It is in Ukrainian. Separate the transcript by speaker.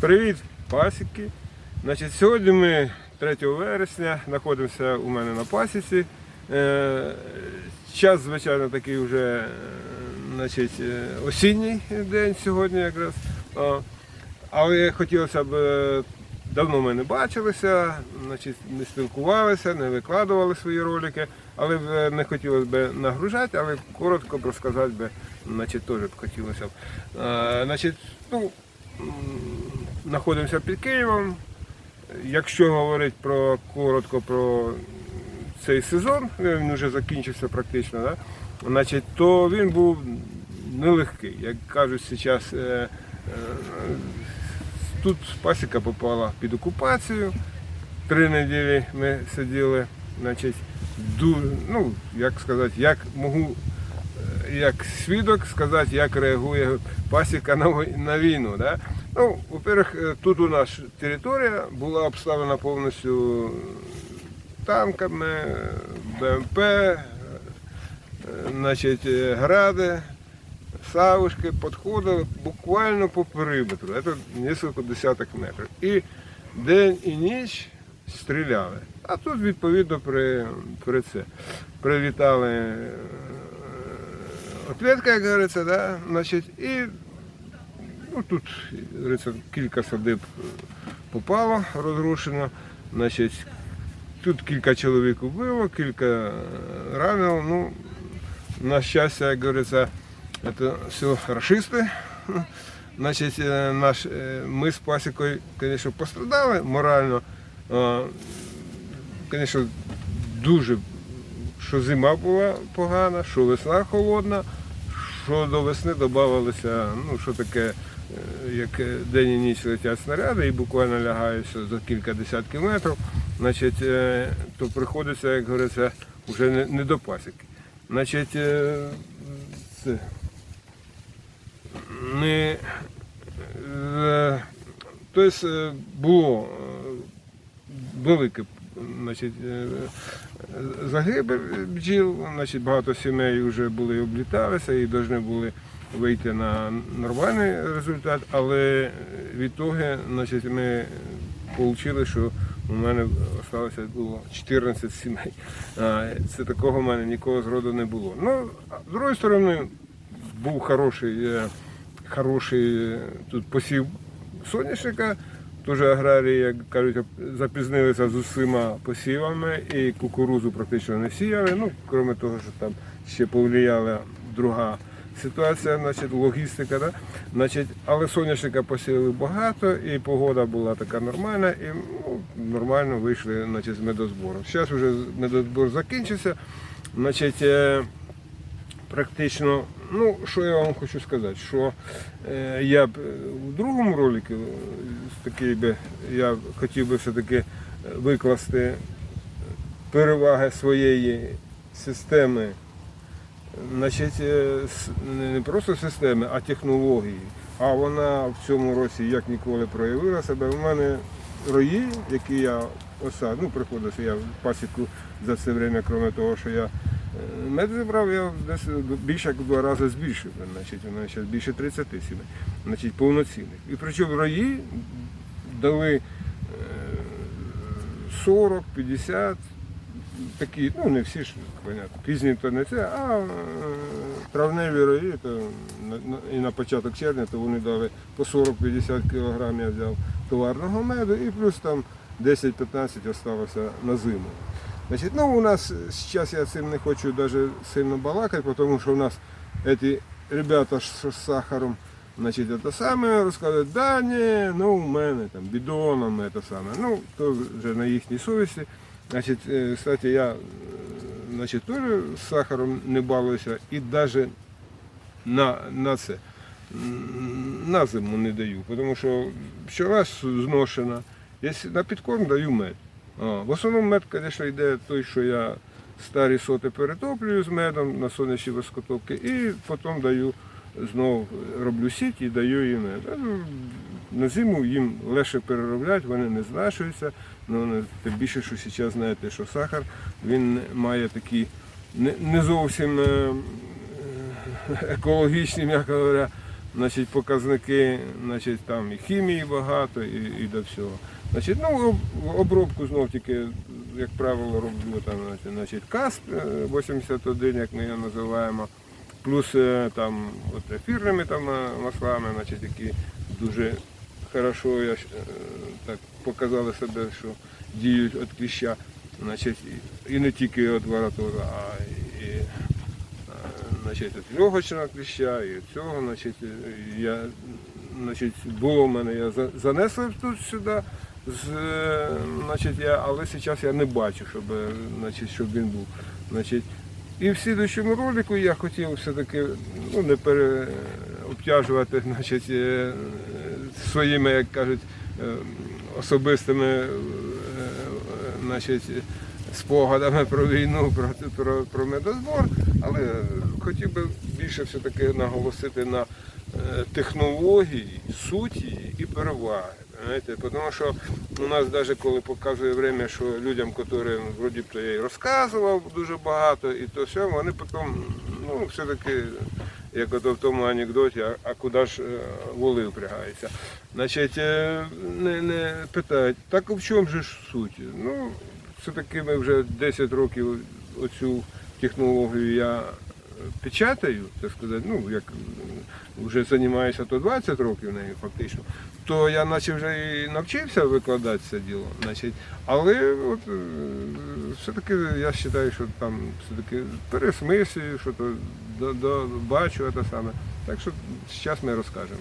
Speaker 1: Привіт, пасіки. Значить, сьогодні ми 3 вересня знаходимося у мене на пасіці. Е, час, звичайно, такий вже е, значить, е, осінній день сьогодні якраз. Але хотілося б, давно ми не бачилися, значить, не спілкувалися, не викладували свої ролики, але не хотілося б нагружати, але коротко б розказати би, значить, теж б хотілося б. Значить, ну, знаходимося під Києвом. Якщо говорити про коротко про цей сезон, він вже закінчився практично, да? значить, то він був нелегкий. Як кажуть зараз, е, е, тут пасіка попала під окупацію. Три неділі ми сиділи, значить, ду- ну, як сказати, як можу е, як свідок сказати, як реагує пасіка на, на війну. Да? Ну, во-первых, е, тут у нас територія була обставлена повністю танками, БМП, е, значить, е, гради, савушки підходили буквально по периметру. Це кілька десяток метрів. І день і ніч стріляли. А тут, відповідно, при, при це. Привітали ответка, як говориться, да? значить, і ну, тут кілька садиб попало, розрушено. Значить, тут кілька чоловік убило, кілька ранило. Ну, на щастя, як говориться, це все расисти. Значить, е, наш, е, ми з пасікою, звісно, пострадали морально. Звісно, дуже, що зима була погана, що весна холодна, що до весни додавалося, ну, що таке, е, як е, день і ніч летять снаряди і буквально лягаються за кілька десятків метрів, значить, е, то приходиться, як говориться, вже не, не до пасіки. Значить, е, це, не, тобто було велике значить, загибель бджіл, значить, багато сімей вже були обліталися і повинні були вийти на нормальний результат, але від того значить, ми отримали, що у мене залишилося було 14 сімей. Це такого в мене нікого зроду не було. Ну, з другої сторони, був хороший, е, хороший е, тут посів соняшника. Теж аграрії, як кажуть, запізнилися з усіма посівами і кукурузу практично не сіяли. Ну, крім того, що там ще повлияла друга ситуація, значить, логістика. Да? Значить, але соняшника посіяли багато, і погода була така нормальна, і ну, нормально вийшли значить, з медозбору. Зараз вже медозбор закінчився. Значить, е, практично, ну, що я вам хочу сказати, що е, я б е, в другому ролику е, такий би, я хотів би все-таки викласти переваги своєї системи, значить, е, не просто системи, а технології. А вона в цьому році як ніколи проявила себе. У мене рої, які я осад, ну приходився я в пасіку за це время, крім того, що я е, мед зібрав, я десь більше як в два рази збільшив. Значить, мене зараз більше 30 сімей, значить, повноцінних. І причому рої дали е, 40, 50, такі, ну не всі ж, понятно, пізні то не це, а е, травневі рої, то і на початок червня, то вони дали по 40-50 кг я взяв товарного меду і плюс там 10-15 залишилося на зиму. Значить, ну у нас зараз я цим не хочу навіть сильно балакати, тому що у нас ці ребята з сахаром, значить, це саме розказують, да ні, ну у мене там бідоном, це саме. Ну, то вже на їхній совісті. Значить, е, кстати, я е, значить, теж з сахаром не балуюся і навіть на, на це на зиму не даю, тому що пчела зношена. Якщо на підкорм даю мед. А, в основному мед, звісно, йде той, що я старі соти перетоплюю з медом на сонячні воскотопки і потім даю знову роблю сіть і даю їм мед. На зиму їм легше переробляти, вони не знашуються. Ну, тим більше, що зараз знаєте, що сахар він має такі не, зовсім е, е, екологічні, м'яко говоря, значить, показники, значить, там і хімії багато, і, і до всього. Значить, ну, обробку знов тільки, як правило, роблю там, значить, КАСП е, 81, як ми його називаємо, плюс е, там от ефірними там е, маслами, значить, які дуже хорошо я, е, так показали себе, що діють від кліща. Значить, і- не тільки від варатоза, а і, е, значить, від льогочного кліща, і від цього, значить, е, я, значить, було в мене, я за- занесли тут сюди, з, значить, я, але зараз я не бачу, щоб, значить, щоб він був. Значить, і в слідчому ролику я хотів все-таки ну, не переобтяжувати значить, своїми, як кажуть, е, особистими е, значить, спогадами про війну, про, про, про медозбор, але хотів би більше все-таки наголосити на е, технології, суті і переваги. Знаєте, тому що у нас навіть коли показує время, що людям, яким вроді б то я і розказував дуже багато, і то все, вони потім, ну, все-таки, як ото в тому анекдоті, а, а куди ж е, воли впрягаються. Значить, е, не, не питають, так в чому же ж суть? Ну, все-таки ми вже 10 років оцю технологію я печатаю, так сказати, ну, як вже займаюся то 20 років нею фактично, то я наче вже і навчився викладати це діло. Значить, але от, е, все-таки я вважаю, що там все-таки пересмислюю, що то бачу це саме. Так що зараз ми розкажемо.